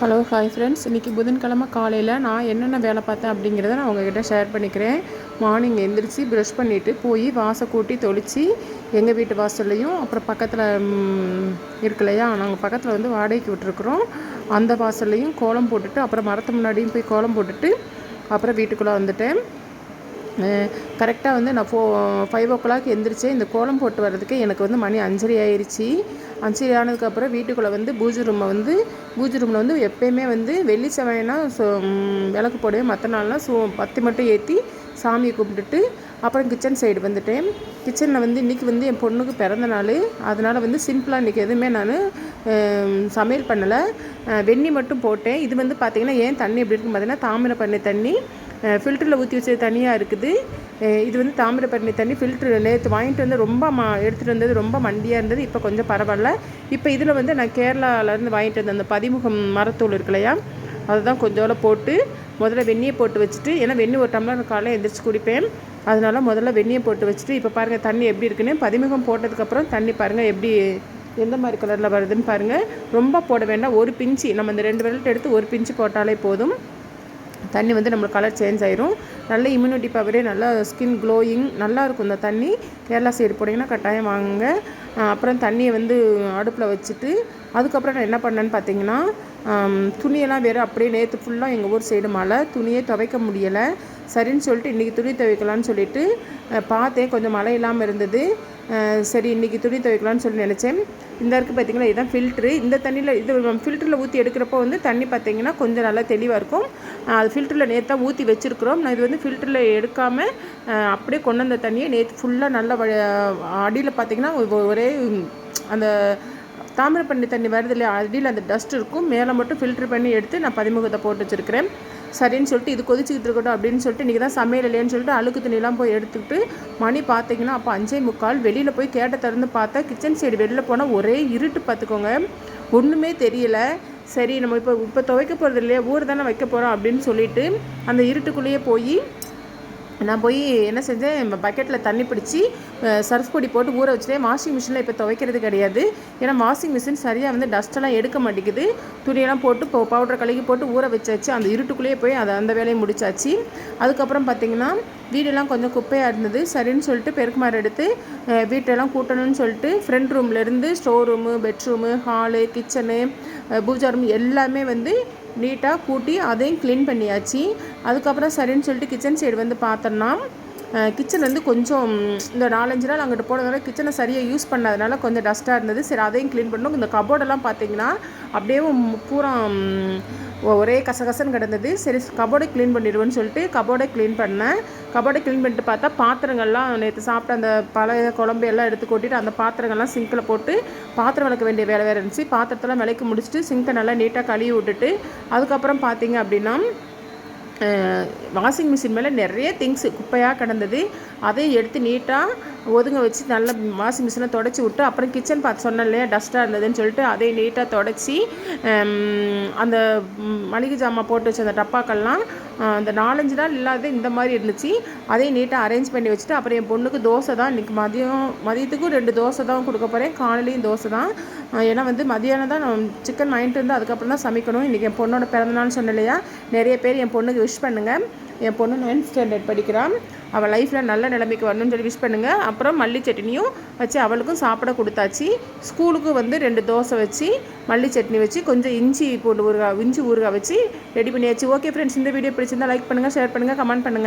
Hello hi friends இன்றைக்கி புதன்கிழமை காலையில் நான் என்னென்ன வேலை பார்த்தேன் அப்படிங்கிறத நான் உங்ககிட்ட ஷேர் பண்ணிக்கிறேன். மார்னிங் எழுந்திரிச்சி ப்ரஷ் பண்ணிவிட்டு போய் வாசை கூட்டி தொளித்து எங்கள் வீட்டு வாசல்லையும் அப்புறம் பக்கத்தில் இருக்கு இல்லையா? நாங்கள் பக்கத்தில் வந்து வாடகைக்கு விட்டுருக்குறோம். அந்த வாசல்லையும் கோலம் போட்டுட்டு அப்புறம் மரத்து முன்னாடியும் போய் கோலம் போட்டுட்டு அப்புறம் வீட்டுக்குள்ளே வந்துட்டேன். கரெக்டாக வந்து நான் ஃபோ ஃபைவ் ஓ கிளாக் எந்திரிச்சேன். இந்த கோலம் போட்டு வர்றதுக்கு எனக்கு வந்து மணி அஞ்சரை ஆயிடுச்சு அஞ்சரை ஆனதுக்கப்புறம் வீட்டுக்குள்ளே வந்து பூஜை ரூமை வந்து பூஜை ரூமில் வந்து எப்போயுமே வந்து வெள்ளி செவ்வாய்னா விளக்கு போடுவேன். மற்ற நாள்லாம் சூ பத்தி மட்டும் ஏற்றி சாமியை கும்பிட்டுட்டு அப்புறம் கிச்சன் சைடு வந்துட்டேன். கிச்சனில் வந்து இன்றைக்கி வந்து என் பொண்ணுக்கு பிறந்த நாள். அதனால் வந்து சிம்பிளாக இன்றைக்கி எதுவுமே நான் சமையல் பண்ணலை. வெந்நி மட்டும் போட்டேன். இது வந்து பார்த்திங்கன்னா ஏன் தண்ணி எப்படி இருக்குன்னு பார்த்தீங்கன்னா தாமிர பண்ணி தண்ணி. ஃபில்டரில் ஊற்றி வச்சது தனியாக இருக்குது. இது வந்து தாமிரபரணி தண்ணி. ஃபில்ட்ரு நேற்று வாங்கிட்டு வந்து ரொம்ப மா எடுத்துகிட்டு வந்தது ரொம்ப மண்டியாக இருந்தது. இப்போ கொஞ்சம் பரவாயில்ல. இப்போ இதில் வந்து நான் கேரளாவிலேருந்து வாங்கிட்டு வந்த அந்த பதிமுகம் மரத்தூள் இருக்கு இல்லையா? அதுதான் கொஞ்சோட போட்டு முதல்ல வெந்நியை போட்டு வச்சுட்டு ஏன்னா வெந்நி ஒரு டம்ளர் காலையில் எந்திரிச்சு குடிப்பேன். அதனால முதல்ல வெந்நியை போட்டு வச்சுட்டு இப்போ பாருங்கள் தண்ணி எப்படி இருக்குன்னு. பதிமுகம் போட்டதுக்கப்புறம் தண்ணி பாருங்கள் எப்படி எந்த மாதிரி கலரில் வருதுன்னு பாருங்கள் ரொம்ப போட வேண்டாம். ஒரு பிஞ்சு நம்ம இந்த ரெண்டு விரல்ட்டு எடுத்து ஒரு பிஞ்சு போட்டாலே போதும். தண்ணி வந்து நம்மளுக்கு கலர் சேஞ்ச் ஆயிரும். நல்ல இம்யூனிட்டி பவரே நல்லா ஸ்கின் க்ளோயிங் நல்லாயிருக்கும் இந்த தண்ணி. கேரளா சைடு போனீங்கன்னா கட்டாயம் வாங்குங்க. அப்புறம் தண்ணியை வந்து அடுப்பில் வச்சுட்டு அதுக்கப்புறம் நான் என்ன பண்ணேன்னு பார்த்தீங்கன்னா துணியெல்லாம் வேறு அப்படியே நேற்று ஃபுல்லாக எங்கள் ஊர் சைடு மழை துணியே துவைக்க முடியலை. சரின்னு சொல்லிட்டு இன்றைக்கி துணி துவைக்கலான்னு சொல்லிட்டு பார்த்தேன். கொஞ்சம் மழை இல்லாமல் இருந்தது. சரி இன்றைக்கி துணி துவைக்கலான்னு சொல்லி நினச்சேன். இந்த இருக்குது பார்த்திங்கன்னா இதுதான் ஃபில்ட்ரு இந்த தண்ணியில் இது ஃபில்டரில் ஊற்றி எடுக்கிறப்போ வந்து தண்ணி பார்த்திங்கன்னா கொஞ்சம் நல்லா தெளிவாக இருக்கும். அது ஃபில்டரில் நேற்று தான் ஊற்றி வச்சுருக்குறோம். நான் இது வந்து ஃபில்டரில் எடுக்காமல் அப்படியே கொண்டு வந்த தண்ணியை நேற்று ஃபுல்லாக நல்லா அடியில் பார்த்திங்கன்னா ஒரே அந்த தாமிரப்பண்ணி தண்ணி வருது இல்லையா அடியில் அந்த டஸ்ட் இருக்கும். மேலே மட்டும் ஃபில்ட்ரு பண்ணி எடுத்து நான் பதிமுகத்தை போட்டு வச்சுருக்கிறேன். சரின்னு சொல்லிட்டு இது கொதிச்சுக்கிட்டு இருக்கட்டும் அப்படின்னு சொல்லிட்டு இன்றைக்கி தான் சமையல் இல்லைன்னு சொல்லிட்டு அழுக்கு துணியெல்லாம் போய் எடுத்துக்கிட்டு மணி பார்த்தீங்கன்னா அப்போ அஞ்சே முக்கால் வெளியில் போய் கேட்ட திறந்து பார்த்தா கிச்சன் சைடு வெளியில் போனால் ஒரே இருட்டு பார்த்துக்கோங்க ஒன்றுமே தெரியல. சரி நம்ம இப்போ இப்போ துவைக்க போகிறது இல்லையா ஊர் தானே வைக்க போகிறோம் அப்படின்னு சொல்லிட்டு அந்த இருட்டுக்குள்ளேயே போய் நான் போய் என்ன செஞ்சேன் பக்கெட்டில் தண்ணி பிடிச்சி சர்ஃப் பொடி போட்டு ஊற வச்சுட்டேன். வாஷிங் மிஷினில் இப்போ துவைக்கிறது கிடையாது. ஏன்னா வாஷிங் மிஷின் சரியாக வந்து டஸ்ட்டெல்லாம் எடுக்க மாட்டேங்குது. துணியெல்லாம் போட்டு இப்போ பவுடர் கலக்கி போட்டு ஊற வச்சாச்சு. அந்த இருட்டுக்குள்ளேயே போய் அதை அந்த வேலையை முடிச்சாச்சு. அதுக்கப்புறம் பார்த்திங்கன்னா வீடெல்லாம் கொஞ்சம் குப்பையாக இருந்தது. சரின்னு சொல்லிட்டு பெருக்குமாறு எடுத்து வீட்டெல்லாம் கூட்டணும்னு சொல்லிட்டு front ரூம்லேருந்து store room bedroom hall kitchen puja room எல்லாமே வந்து நீட்டாக கூட்டி அதையும் க்ளீன் பண்ணியாச்சு. அதுக்கப்புறம் சரின்னு சொல்லிட்டு கிச்சன் சைடு வந்து பார்த்தோன்னா கிச்சன் வந்து கொஞ்சம் இந்த நாலஞ்சு நாள் அங்கிட்டு போனதுனால கிச்சனை சரியாக யூஸ் பண்ணாதனால கொஞ்சம் டஸ்ட்டாக இருந்தது. சரி அதையும் க்ளீன் பண்ணணும். இந்த கபோர்டெல்லாம் பார்த்தீங்கன்னா அப்படியே பூரா ஒரே கசகசன்னு கிடந்தது. சரி கபோர்டை க்ளீன் பண்ணிடுவேன்னு சொல்லிட்டு கபோர்டை க்ளீன் பண்ணேன். கபோர்டை க்ளீன் பண்ணிட்டு பார்த்தா பாத்திரங்கள்லாம் நேற்று சாப்பிட்ட அந்த பழைய குழம்பு எல்லாம் எடுத்து கொட்டிட்டு அந்த பாத்திரங்கள்லாம் சிங்கில் போட்டு பாத்திரம் விளக்க வேண்டிய வேலை வேறு இருந்துச்சு. பாத்திரத்தெல்லாம் விளக்கி முடிச்சுட்டு சிங்கை நல்லா நீட்டாக கழுவி விட்டுட்டு அதுக்கப்புறம் பார்த்தீங்க அப்படின்னா வாஷிங் மிஷின் மேலே நிறைய திங்ஸ் குப்பையாக கிடந்தது. அதையும் எடுத்து நீட்டாக ஒதுங்க வச்சு நல்லா வாஷிங் மிஷினை தொடச்சி விட்டு அப்புறம் கிச்சன் பார்த்து சொன்னேன் இல்லையா டஸ்ட்டாக இருந்ததுன்னு சொல்லிட்டு அதையும் நீட்டாக தொடச்சி அந்த மளிகை ஜாமான் போட்டு வச்ச அந்த டப்பாக்கள்லாம் அந்த நாலஞ்சு நாள் இல்லாத இந்த மாதிரி இருந்துச்சு. அதையும் நீட்டாக அரேஞ்ச் பண்ணி வச்சுட்டு அப்புறம் என் பொண்ணுக்கு தோசை தான் இன்றைக்கி மதியம் மதியத்துக்கும் ரெண்டு தோசை தான் கொடுக்க போகிறேன் காலையிலையும் தோசை தான். ஏன்னா வந்து மதியானம் தான் நான் சிக்கன் வாங்கிட்டு வந்து அதுக்கப்புறம் தான் சமைக்கணும். இன்றைக்கி என் பொண்ணோட பிறந்தநாள் சொன்ன இல்லையா நிறைய பேர் என் பொண்ணுக்கு விஷ் பண்ணுங்கள் என் பொண்ணு நைன்த் ஸ்டாண்டர்ட் படிக்கிறான். அவள் லைஃப்பில் நல்ல நிலைமைக்கு வரணும்னு சொல்லி விஷ் பண்ணுங்கள் அப்புறம் மல்லி சட்னியும் வச்சு அவளுக்கும் சாப்பிட கொடுத்தாச்சு. ஸ்கூலுக்கு வந்து ரெண்டு தோசை வச்சு மல்லி சட்னி வச்சு கொஞ்சம் இஞ்சி போட்டு ஊறுகாய் இஞ்சி ஊறுகாய் வச்சு ரெடி பண்ணியாச்சு. ஓகே ஃப்ரெண்ட்ஸ் இந்த வீடியோ பிடிச்சிருந்தா லைக் பண்ணுங்கள் ஷேர் பண்ணுங்கள் கமெண்ட் பண்ணுங்கள்